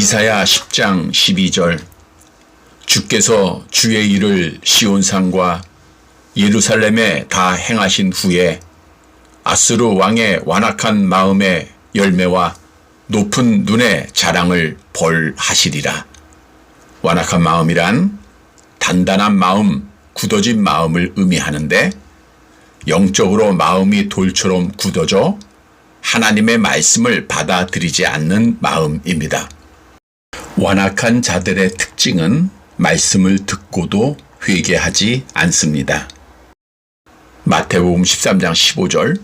이사야 10장 12절 주께서 주의 일을 시온산과 예루살렘에 다 행하신 후에 아스루 왕의 완악한 마음의 열매와 높은 눈의 자랑을 벌하시리라. 완악한 마음이란 단단한 마음, 굳어진 마음을 의미하는데 영적으로 마음이 돌처럼 굳어져 하나님의 말씀을 받아들이지 않는 마음입니다. 완악한 자들의 특징은 말씀을 듣고도 회개하지 않습니다. 마태복음 13장 15절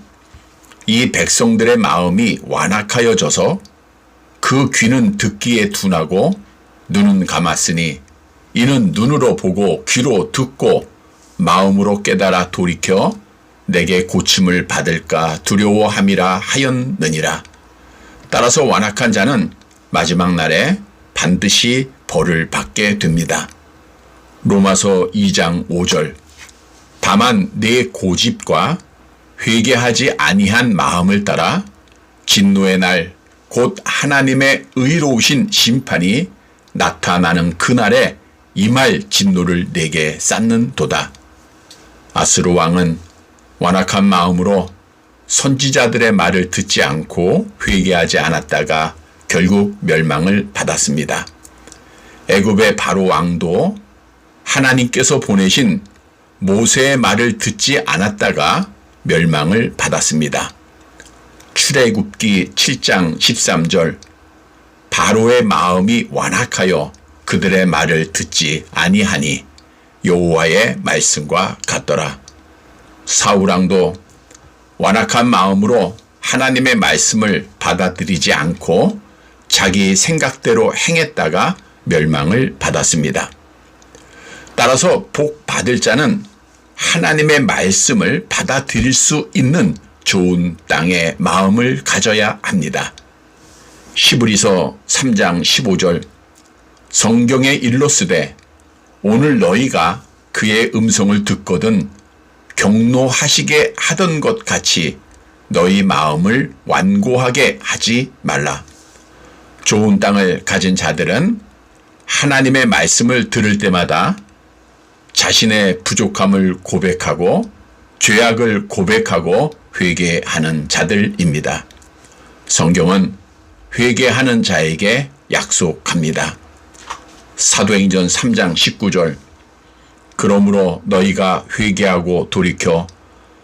이 백성들의 마음이 완악하여져서 그 귀는 듣기에 둔하고 눈은 감았으니 이는 눈으로 보고 귀로 듣고 마음으로 깨달아 돌이켜 내게 고침을 받을까 두려워함이라 하였느니라. 따라서 완악한 자는 마지막 날에 반드시 벌을 받게 됩니다. 로마서 2장 5절 다만 내 고집과 회개하지 아니한 마음을 따라 진노의 날 곧 하나님의 의로우신 심판이 나타나는 그날에 이말 진노를 내게 쌓는도다. 아스로 왕은 완악한 마음으로 선지자들의 말을 듣지 않고 회개하지 않았다가 결국 멸망을 받았습니다. 애굽의 바로 왕도 하나님께서 보내신 모세의 말을 듣지 않았다가 멸망을 받았습니다. 출애굽기 7장 13절 바로의 마음이 완악하여 그들의 말을 듣지 아니하니 여호와의 말씀과 같더라. 사우랑도 완악한 마음으로 하나님의 말씀을 받아들이지 않고 자기 생각대로 행했다가 멸망을 받았습니다. 따라서 복 받을 자는 하나님의 말씀을 받아들일 수 있는 좋은 땅의 마음을 가져야 합니다. 시브리서 3장 15절 성경의 일로 쓰되 오늘 너희가 그의 음성을 듣거든 경노하시게 하던 것 같이 너희 마음을 완고하게 하지 말라. 좋은 땅을 가진 자들은 하나님의 말씀을 들을 때마다 자신의 부족함을 고백하고 죄악을 고백하고 회개하는 자들입니다. 성경은 회개하는 자에게 약속합니다. 사도행전 3장 19절 그러므로 너희가 회개하고 돌이켜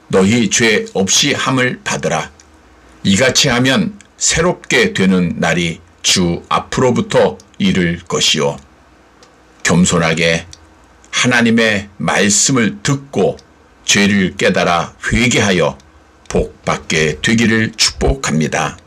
너희 죄 없이 함을 받으라. 이같이 하면 새롭게 되는 날이 주 앞으로부터 이를 것이요. 겸손하게 하나님의 말씀을 듣고 죄를 깨달아 회개하여 복 받게 되기를 축복합니다.